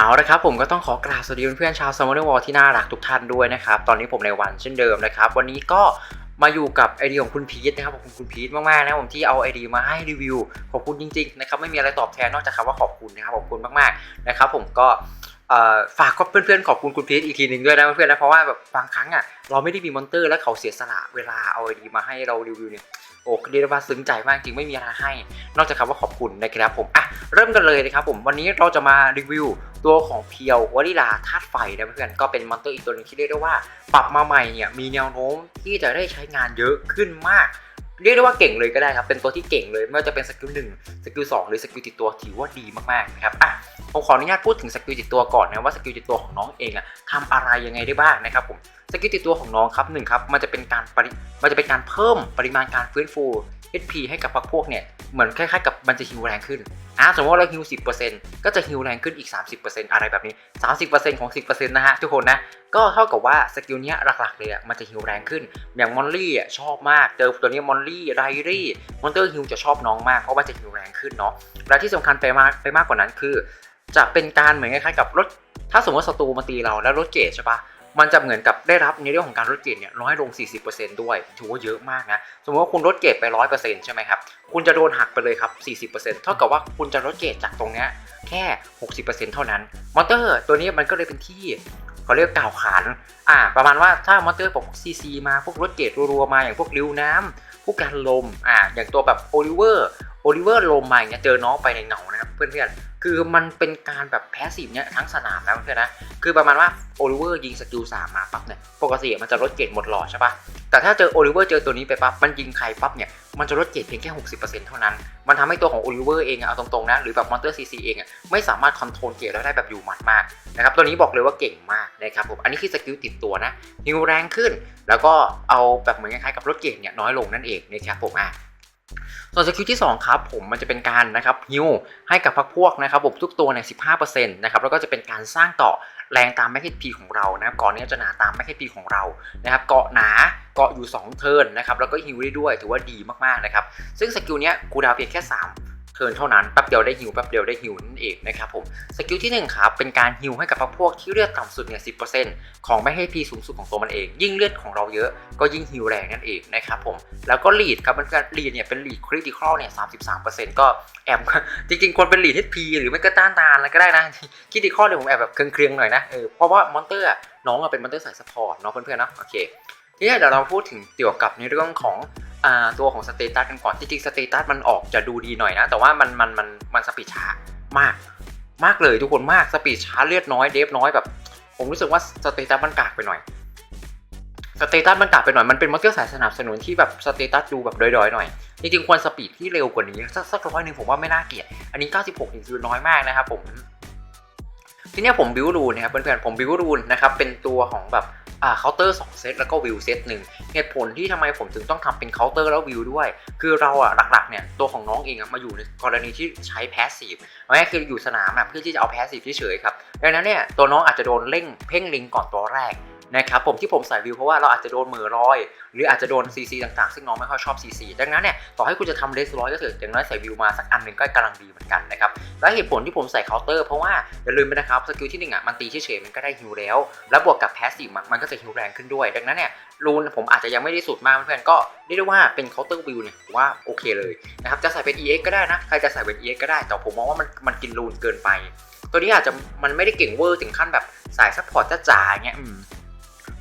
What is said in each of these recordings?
เอาละครับผมก็ต้องขอกราบสวัสดีเพื่อนๆชาวซัมเมอร์วอลที่น่ารักทุกท่านด้วยนะครับ ตอนนี้ผมในวันเช่นเดิมนะครับ วันนี้ก็มาอยู่กับไอเดียของคุณพีทนะครับขอบคุณคุณพีทมากๆนะผมที่เอาไอเดียมาให้รีวิว ขอบคุณจริงๆนะครับไม่มีอะไรตอบแทนนอกจากคำว่าขอบคุณนะครับขอบคุณมากๆนะครับผมก็ฝากเพื่อนๆขอบคุณคุณพีทอีกทีหนึ่งด้วยนะเพื่อนๆนะเพราะว่าแบบบางครั้งอะเราไม่ได้มีมอนเตอร์แล้วเขาเสียสละเวลาเอาไอเดียมาให้เรารีวิวเนี่ย อ้เรียกได้ว่าซึ้งใจมากจริงไม่มีอะไรให้ นอกจากคำว่าขอบคุณนะครับผมอะเริ่มกันเลยนะครับผมวันนี้เราจะมารีวิวตัวของเพียววลิลาธาตุไฟนะเพื่อนก็เป็นมอนเตอร์อีกตัวหนึงที่เรียกได้ว่า ปรับมาใหม่เนี่ยมีแนวโน้มที่จะได้ใช้งานเยอะขึ้นมากเรียกได้ว่าเก่งเลยก็ได้ครับ เป็นตัวที่เก่งเลย ไม่ว่าจะเป็นสกิลหนึ่งสกิลสองหรือสกิลติดตัวถือว่าดีมากๆนะครับ อะผมขออนุญาตพูดถึงสกิลติดตัวก่อนนะว่าสกิลติดตัวของน้องเองอะทำอะไรยังไงได้บ้างนะครับผมสกิลติดตัวของน้องครับหนึ่งครับมันจะเป็นการปริมันจะเป็นการเพิ่มปริมาณการฟื้นฟู HP ให้กับพวกพวกเนี่ยเหมือนคล้ายๆกับมันจะฮิวแรงขึ้นอะสมมติว่าเราฮิว10%ก็จะฮิวแรงขึ้นอีก 30%อะไรแบบนี้ 30%ของ 10%นะฮะทุกคนนะ ก็เท่ากับว่าสกิลเนี้ยหลักๆเลยอะมันจะฮิวแรงขึ้น อย่างมอนลี่อะชอบมาก เจอตัวนี้มอนลี่ไรรี่ มอนเตอร์ฮิวจะชอบน้องมากเพราะว่าจะฮิวแรงขึ้นเนาะ และที่สำคัญไปมากไปมากกว่านั้นคือจะเป็นการเหมือนคล้ายๆกับรถ ถ้าสมมติว่าศัตรูมาตีเราแล้วรถเกรดใช่ปะมันจะเหมือนกับได้รับในเรื่องของการลดเกรดเนี่ยน้อยลง 40%ด้วย ถือว่าเยอะมากนะ สมมติว่าคุณลดเกรดไป 100%ใช่ไหมครับ คุณจะโดนหักไปเลยครับ 40%เท่ากับว่าคุณจะลดเกรดจากตรงเนี้ยแค่ 60%เท่านั้น มอเตอร์ตัวนี้มันก็เลยเป็นที่เขาเรียกกล่าวขานอ่า ประมาณว่าถ้ามอเตอร์พวกซีซีมา พวกรถเกรดรัวๆมา อย่างพวกริวน้ำพวกการลม อ่า อย่างตัวแบบโอลิเวอร์ โอลิเวอร์ลมมาอย่างเงี้ย เจอน้องไปในเหงานะครับเพื่อนๆ คือมันเป็นการแบบแพสซีฟเนี่ยทั้งสนามนะเพื่อนนะคือประมาณว่าโอลิเวอร์ยิงสกิลสามมาปั๊บเนี่ยปกติมันจะลดเกรดหมดหลอดใช่ปะแต่ถ้าเจอโอลิเวอร์เจอตัวนี้ไปปั๊บมันยิงใครปั๊บเนี่ยมันจะลดเกรดเพียงแค่60%เท่านั้น มันทำให้ตัวของโอลิเวอร์เองเอาตรงๆนะหรือแบบมอนเตอร์ซีซีเองไม่สามารถคอนโทรลเกรดแล้วได้แบบอยู่หมัดมากนะครับตัวนี้บอกเลยว่าเก่งมากนะครับผมอันนี้คือสกิลติดตัวนะฮิวแรงขึ้น แล้วก็เอาแบบเหมือนคล้ายๆกับลดเกรดเนี่ยน้อยลงนั่นเองนะครับผมอะ ส่วนสกิลที่ 2 ครับผมมันจะเป็นการนะครับฮิวให้กับพักพวกนะครับผมทุกตัวเนี่ย15%นะครับแล้วก็จะเป็นการสร้างต่อแรงตามแมกเก็ตพีของเรานะครับเกาะเนี้จะหนาตามแมกเก็ตพีของเรานะครับเกาะหนาเกาะอยู่ 2 เทิร์นนะครับแล้วก็ฮิวได้ด้วยถือว่าดีมากๆนะครับซึ่งสกิลเนี้ยกูดาวเพียงแค่ 3 เทิร์นเท่านั้นแป๊บเดียวได้ฮิวแป๊บเดียวได้ฮิวนั่นเองนะครับผมสกิลที่1ครับเป็นการฮิวให้กับพวกที่เลือดต่ำสุดเนี่ย10%ของไม่ให้พีสูงสุดของตัวมันเอง ยิ่งเลือดของเราเยอะก็ยิ่งฮิวแรงนั่นเองนะครับผมแล้วก็ลีดครับมันการลีดเนี่ยเป็นลีดคริติคอลเนี่ยสามสิบสามเปอร์เซ็นต์ก็แอบจริงๆควรเป็นลีด HP หรือไม่ก็ต้านทานอะไรก็ได้นะคริติคอลเนี่ยผมแอบแบบเครืองๆหน่อยนะเออเพราะว่ามอนเตอร์น้องอะเป็นมอนเตอร์สายสปอร์ตเนาะเพื่อนๆเนาะโอเคทีนี้เดี๋ยวเราพูดถึงเกี่ยวกับในเรื่องของ ตัวของสเตตัสกันก่อนจริงๆสเตตัสมันออกจะดูดีหน่อยนะ แต่ว่ามันมันมันมันสปีดช้ามาก มากเลยทุกคนมากสปีดช้าเลือดน้อยเดฟน้อยแบบ ผมรู้สึกว่าสเตตัสมันกากไปหน่อยสเตตัสมันกลับไปหน่อย มันเป็นมอเตอร์สายสนับสนุนที่แบบสเตตัสดูแบบดอยๆหน่อย จริงๆควรสปีดที่เร็วกว่านี้ สักสักร้อยหนึ่งผมว่าไม่น่าเกลียด อันนี้ 96นี่คือน้อยมากนะครับผม ทีนี้ผมบิวรูนนะครับเพื่อนๆผมบิวรูนนะครับเป็นตัวของแบบ เคาน์เตอร์2เซตแล้วก็วิวเซตหนึ่งเหตุผลที่ทำไมผมถึงต้องทำเป็นเคาน์เตอร์แล้ววิวด้วย คือเราอะหลักๆเนี่ยตัวของน้องเองอะมาอยู่ในกรณีที่ใช้แพสซีฟแม้คืออยู่สนามอะเพื่อที่จะเอาแพสซีฟเฉยๆครับดังนั้นเนี่ยตัวน้องอาจจะโดนเร่งเพ่งลิงก่อนตัวแรก นะครับผมที่ผมใส่วิวเพราะว่าเราอาจจะโดนมือลอย หรืออาจจะโดน CC ต่างๆ ซึ่งน้องไม่ค่อยชอบ CC ดังนั้นเนี่ยต่อให้คุณจะทำเลสร้อยก็เถอะอย่างน้อยใส่วิวมาสักอันหนึ่งก็กำลังดีเหมือนกันนะครับและเหตุผลที่ผมใส่เคาน์เตอร์เพราะว่าอย่าลืมไปนะครับสกิลที่หนึ่งอะมันตีเฉยๆมันก็ได้ฮิวแล้ว แล้วบวกกับแพสซีฟมันก็จะฮิวแรงขึ้นด้วย ดังนั้นเนี่ยรูนผมอาจจะยังไม่ได้สุดมากเพื่อนก็เรียกได้ว่าเป็นเคาน์เตอร์วิวเนี่ยผมว่าโอเคเลยนะครับจะใส่เป็น EX ก็ได้นะใครจะใส่เป็น EX ก็ได้ แต่ผมมองว่ามันมันกินรูนเกินไป ตัวนี้อาจจะมันไม่ได้เก่งเวอร์ถึงขั้นแบบสายซัพพอร์ตจ๋าๆเงี้ย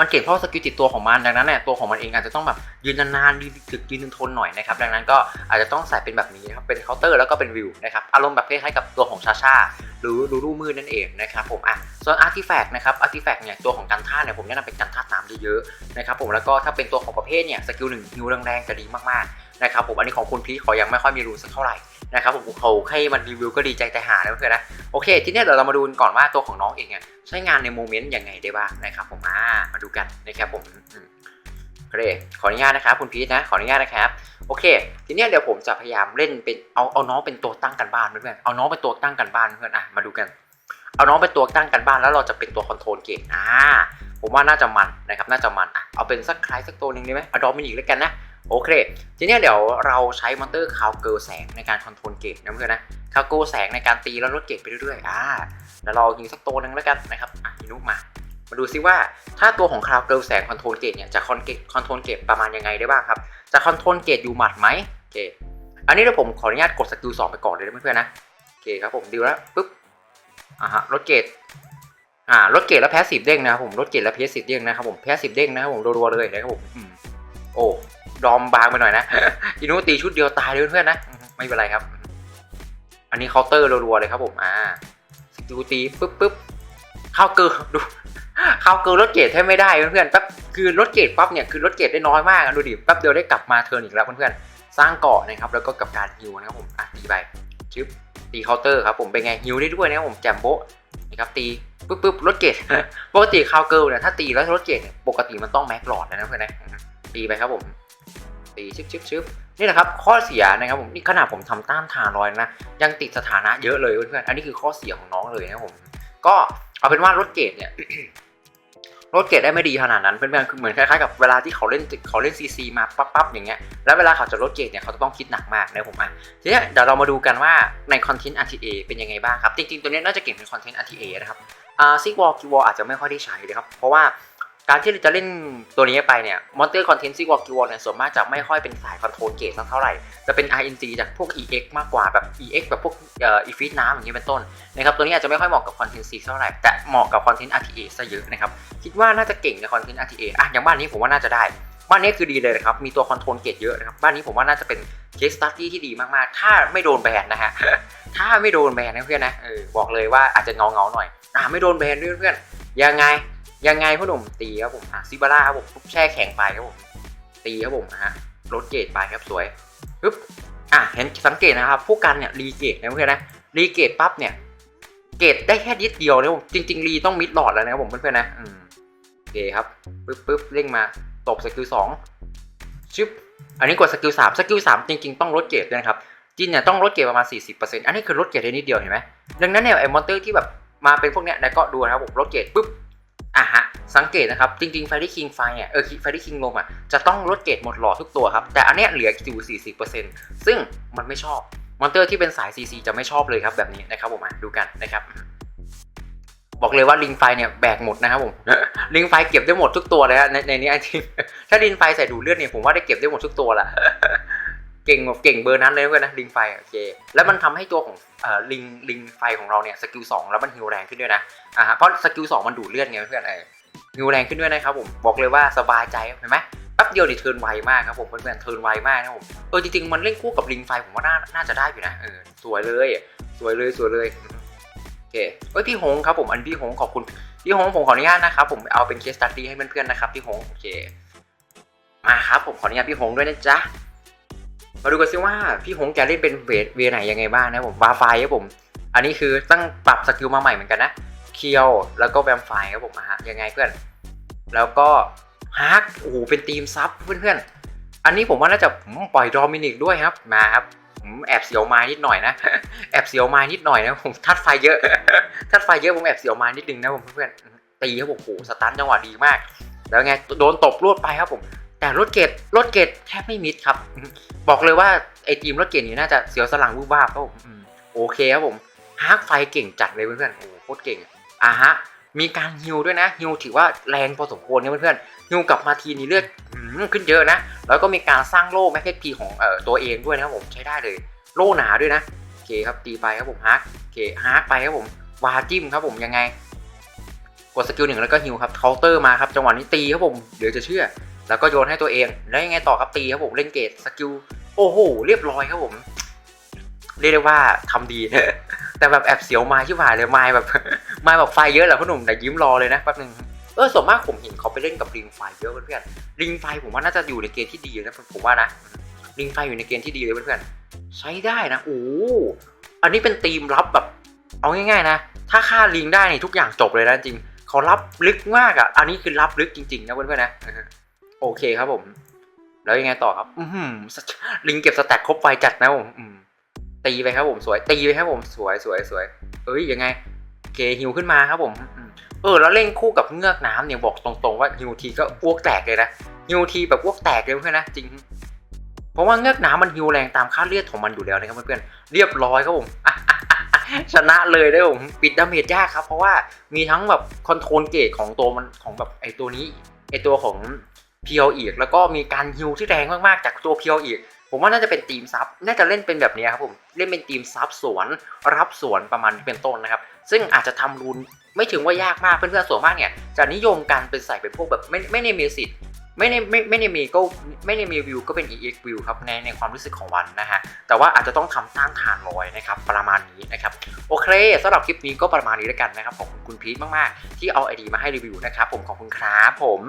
มันเก่งเพราะสกิลติดตัวของมันดังนั้นเนี่ยตัวของมันเองอาจจะต้องแบบยืนนานๆยืนถึกยืนทนหน่อยนะครับดังนั้นก็อาจจะต้องใส่เป็นแบบนี้นะครับเป็นเคาน์เตอร์แล้วก็เป็นวิวนะครับอารมณ์แบบคล้ายๆกับตัวของชาชาหรือรูรูมืดนั่นเองนะครับผมอะส่วนอาร์ติแฟกต์นะครับอาร์ติแฟกต์เนี่ยตัวของการท่าเนี่ยผมแนะนำเป็นการท่าตุน้ำเยอะๆนะครับผมแล้วก็ถ้าเป็นตัวของประเภทเนี่ยสกิลหนึ่งฮิวแรงๆจะดีมากๆนะครับผมอันนี้ของคุณพีขอยังไม่ค่อยมีรูสักเท่าไหร่ นะครับผมเขาให้มันรีวิวก็ดีใจแต่หาแล้วเพื่อนนะโอเค ทีนี้เดี๋ยวเรามาดูกันก่อนว่าตัวของน้องเองเนี่ยใช้งานในโมเมนต์ยังไงได้บ้างนะครับผมมามาดูกันนะครับผมโอเคขออนุญาตนะครับคุณพีทนะขออนุญาตนะครับโอเค ทีนี้เดี๋ยวผมจะพยายามเล่นเป็นเอาเอาน้องเป็นตัวตั้งกันบ้านเพื่อนๆเอาน้องเป็นตัวตั้งกันบ้านเพื่อนอะมาดูกัน เอาน้องเป็นตัวตั้งกันบ้านแล้วเราจะเป็นตัวคอนโทรลเกมอ่าผมว่าน่าจะมันนะครับน่าจะมันอะเอาเป็นสักใครสักตัวหนึ่งได้ไหมเอาดอมินิกแล้วกันนะ โอเค ทีเนี้เดี๋ยวเราใช้มอนเตอร์คาวเกิลแสงในการคอนโทรลเกตนะเพื่อนนะคาวเกิลแสงในการตีแล้วลดเกตไปเรื่อยๆ อ่าเดี๋ยวเรายิงสักตัวหนึ่งแล้วกันนะครับอะอินุมา มาดูซิว่าถ้าตัวของคาวเกิลแสงคอนโทรลเกตเนี่ยจะคอนเกตคอนโทรลเกตประมาณยังไงได้บ้างครับ จะคอนโทรลเกตอยู่หมัดไหมโอเค อันนี้เดี๋ยวผมขออนุญาตกดสกิลสองไปก่อนเลยนะเพื่อนๆนะ โอเคครับผมดิวแล้วปุ๊บ อ่าฮะลดเกตอ่าลดเกตแล้วแพ้สิบเด้งนะครับผมลดเกตแล้วแพ้สิบเด้งนะครับผมแพ้สิบเด้งนะครับผมรัวๆเลยนะครับผมอืมโอ้ ดอมบางไปหน่อยนะอินุตีชุดเดียวตายเลยเพื่อนนะ ไม่เป็นไรครับ อันนี้เคาน์เตอร์รัวๆเลยครับผมอ่าสกิลตีปุ๊บปุ๊บเข้าเกิร์ดูเข้าเกิร์ลดเกตแทบไม่ได้เพื่อนๆแป๊บคือลดเกตปั๊บเนี่ยคือลดเกตได้น้อยมากดูดิแป๊บเดียวได้กลับมาเทิร์นอีกแล้วเพื่อนๆสร้างเกาะนะครับแล้วก็กับการฮิวนะครับผมอะตีไปชึบตีเคาน์เตอร์ครับผมเป็นไงฮิวได้ด้วยนะครับผมแจมโบนะครับตีปุ๊บปุ๊บลดเกตปกติคาวเกิลเนี่ยถ้าตีแล้วลดเกตเนี่ยปกติมันต้องแม็กหลอดนะเพื่อนนะตีไปครับผม ตีชึบชึบชึบนี่แหละครับข้อเสียนะครับผมนี่ขนาดผมทำต้านทานรอยนะยังติดสถานะเยอะเลยเพื่อนอันนี้คือข้อเสียของน้องเลยนะครับผมก็เอาเป็นว่าลดเกตเนี่ยลดเกรดได้ไม่ดีขนาดนั้นเพื่อนๆคือเหมือนคล้ายๆกับเวลาที่เขาเล่นเขาเล่นซีซีมาปั๊บๆอย่างเงี้ยแล้วเวลาเขาจะลดเกรดเนี่ยเขาจะต้องคิดหนักมากนะผมอะทีเนี้ยเดี๋ยวเรามาดูกันว่าในคอนเทนต์ RTA เป็นยังไงบ้างครับจริงๆตัวนี้น่าจะเก่งเป็นคอนเทนต์ RTA นะครับอ่าซิกวอลคิวอลอาจจะไม่ค่อยได้ใช้เลยครับเพราะว่า การที่เราจะเล่นตัวนี้ไปเนี่ยมอนเตอร์คอนเทนต์ซิวอลคิวอลเนี่ยส่วนมากจะไม่ค่อยเป็นสายคอนโทรลเกตสักเท่าไหร่ จะเป็น RNG จากพวก EX มากกว่าแบบ EX แบบพวกเอ่อ e f ีน้ำอย่างนี้เป็นต้นนะครับตัวนี้อาจจะไม่ค่อยเหมาะกับคอนเทนต์ซีเท่าไหร่แต่เหมาะกับคอนเทนต์ RTA ซะเยอะนะครับคิดว่าน่าจะเก่งในคอนเทนต์ RTA อะอย่างบ้านนี้ผมว่าน่าจะได้บ้านนี้คือดีเลยนะครับ มีตัวคอนโทรลเกตเยอะนะครับ บ้านนี้ผมว่าน่าจะเป็นเคสตัดดี้ที่ดีมากๆ ถ้าไม่โดนแบนนะฮะ ถ้าไม่โดนแบนนะเพื่อนนะ เออ บอกเลยว่าอาจจะเงาเงาๆหน่อย อ่าไม่โดนแบนด้วยเพื่อน ยังไง ยังไงพ่อหนุ่มตีครับผมอะซิบาร่าครับผมปุ๊บแช่แข็งไปครับผมตีครับผมนะฮะลดเกตไปครับสวยปึ๊บอะเห็นสังเกตนะครับผู้กันเนี่ยรีเกตนะเพื่อนนะรีเกตปั๊บเนี่ยเกตได้แค่นิดเดียวนะผมจริงๆรีต้องมิดหลอดแล้วนะครับผมเพื่อนๆนะอืมโอเคครับปึ๊บปึ๊บเร่งมาตบสกิลสองชึบอันนี้กดสกิลสามสกิลสามจริงๆต้องลดเกรดด้วยนะครับจินเนี่ยต้องลดเกรดประมาณ 40%อันนี้คือลดเกรดได้นิดเดียวเห็นไหมดังนั้นเนี่ยไอ้มอนเตอร์ที่แบบมาเป็นพวกเนี้ยแล้วก็ดูนะครับผมลดเกรดปุ๊บ อะฮะ สังเกตนะครับ จริงๆไฟที่คิงไฟเนี่ย เออไฟที่คิงลมอะ จะต้องลดเกรดหมดหลอดทุกตัวครับ แต่อันเนี้ยเหลืออยู่ 40%ซึ่งมันไม่ชอบ มอนเตอร์ที่เป็นสาย CC จะไม่ชอบเลยครับแบบนี้นะครับผมมาดูกันนะครับบอกเลยว่าลิงไฟเนี่ยแบกหมดนะครับผมลิงไฟเก็บได้หมดทุกตัวเลยฮะในในนี้จริงถ้าลิงไฟใส่ดูเลือดเนี่ยผมว่าได้เก็บได้หมดทุกตัวละ เก่งแบบเก่งเบอร์นั้นเลยเพื่อนนะลิงไฟโอเคแล้วมันทำให้ตัวของอลิงลิงไฟของเราเนี่ยสกิลสองแล้วมันฮิวแรงขึ้นด้วยนะอ่าเพราะสกิลสองมันดูดเลือดไงเพื่อนเออฮิวแรงขึ้นด้วยนะครับผมบอกเลยว่าสบายใจเห็นไหมแป๊บเดียวนี่เทิร์นไวมากครับผมเพื่อนๆเทิร์นไวมากนะผมเออจริงๆมันเล่นคู่กับลิงไฟผมว่าน่าน่าจะได้อยู่นะเออสวยเลย สวยเลยสวยเลยโอเคเอ้ยพี่หงครับผมอันพี่หงขอบคุณพี่หงผมขออนุญาตนะครับผมเอาเป็นเคสตัดดี้ให้เพื่อนๆนะครับพี่หงโอเคมาครับผมขออนุญาตพี่หงด้วยนะจ๊ะ มาดูกันซิว่าพี่หงแกเล่นเป็นเวทเวไหนยังไงบ้างนะผมวาไฟครับผม อันนี้คือตั้งปรับสกิลมาใหม่เหมือนกันนะเคียวแล้วก็แวมไฟครับผมฮะยังไงเพื่อน แล้วก็ฮาร์กโอ้โหเป็นทีมซับเพื่อนๆ อันนี้ผมว่าน่าจะผมปล่อยดอมินิกด้วยครับมาครับผมแอบเสียวไมานิดหน่อยนะ แอบเสียวไมานิดหน่อยนะผมทัดไฟเยอะ ทัดไฟเยอะผมแอบเสียวไมานิดนึงนะผมเพื่อนๆตีครับผมโอ้โหสตันจังหวะดีมาก แล้วไงโดนตบรวดไปครับผม แต่รถเกตรถเกตแทบไม่มิดครับ บอกเลยว่าไอทีมรถเกตนี้น่าจะเสียวสลังวูบวาบครับผมโอเคครับผมฮาร์กไฟเก่งจัดเลยเพื่อนๆโอ้โคตรเก่งอะฮะมีการฮิวด้วยนะฮิวถือว่าแรงพอสมควรเนี่ยเพื่อนๆฮิวกลับมาทีนี้เลือดขึ้นเยอะนะ แล้วก็มีการสร้างโล่แม็กพีของเอ่อตัวเองด้วยนะครับผมใช้ได้เลย โล่หนาด้วยนะโอเคครับตีไปครับผมฮาร์กโอเคฮาร์กไปครับผมวาจิ้มครับผมยังไงกดสกิลหนึ่งแล้วก็ฮิวครับเคาน์เตอร์มาครับจังหวะนี้ตีครับผมเดี๋ยวจะเชื่อ แล้วก็โยนให้ตัวเอง แล้วยังไงต่อครับตีครับผมเล่นเกตสกิลโอ้โหเรียบร้อยครับผมเรียกได้ว่าทำดีนะแต่แบบแอบเสียวไม้ชิบหายเลยไม้แบบไม้แบบไฟเยอะแหละพ่อหนุ่มแต่ยิ้มรอเลยนะแป๊บนึงเออส่วนมากผมเห็นเขาไปเล่นกับริงไฟเยอะเพื่อนๆริงไฟผมว่าน่าจะอยู่ในเกณฑ์ที่ดีนะผมว่านะริงไฟอยู่ในเกณฑ์ที่ดีเลยเพื่อนๆใช้ได้นะโอ้อันนี้เป็นทีมรับแบบ เอาง่ายๆนะ ถ้าฆ่าลิงได้นี่ทุกอย่างจบเลยนะจริงเขารับลึกมากอะ อันนี้คือรับลึกจริงๆนะเพื่อนๆนะอือฮึ โอเคครับผม แล้วยังไงต่อครับ อือหือลิงเก็บสแต็กครบไฟจัดนะผมตีไปครับผมสวย ตีไปครับผมสวยสวยสวยเอ้ยยังไงเคฮิวขึ้นมาครับผมเออแล้วเล่นคู่กับเงือกน้ำเนี่ยบอกตรงๆว่าฮิวทีก็อ้วกแตกเลยนะฮิวทีแบบอ้วกแตกเลยเพื่อนนะจริง เพราะว่าเงือกน้ำมันฮิวแรงตามค่าเลือดของมันอยู่แล้วนะครับเพื่อนเรียบร้อยครับผมชนะเลยได้ผมปิดดาเมจยากครับ เพราะว่ามีทั้งแบบคอนโทรลเกตของตัวมันของแบบไอตัวนี้ไอตัวของ เพียวอีก แล้วก็มีการฮิวที่แรงมากๆจากตัวเพียวอีก ผมว่าน่าจะเป็นทีมซับน่าจะเล่นเป็นแบบนี้ครับผมเล่นเป็นทีมซับสวน รับสวนประมาณเป็นต้นนะครับ ซึ่งอาจจะทำรูนไม่ถึงว่ายากมากเพื่อนๆส่วนมากเนี่ยจะนิยมการเป็นใส่เป็นพวกแบบไม่ไม่ได้มีสิทธิ์ไม่ได้ไม่ไม่ได้มีก็ไม่ได้มีวิวก็เป็น EX วิวครับในในความรู้สึกของวันนะฮะแต่ว่าอาจจะต้องทำต้านทานรอยนะครับประมาณนี้นะครับโอเคสำหรับคลิปนี้ก็ประมาณนี้แล้วกันนะครับขอบคุณคุณพีทมาก ๆ ที่เอาไอดีมาให้รีวิวนะครับผมขอบคุณครับผม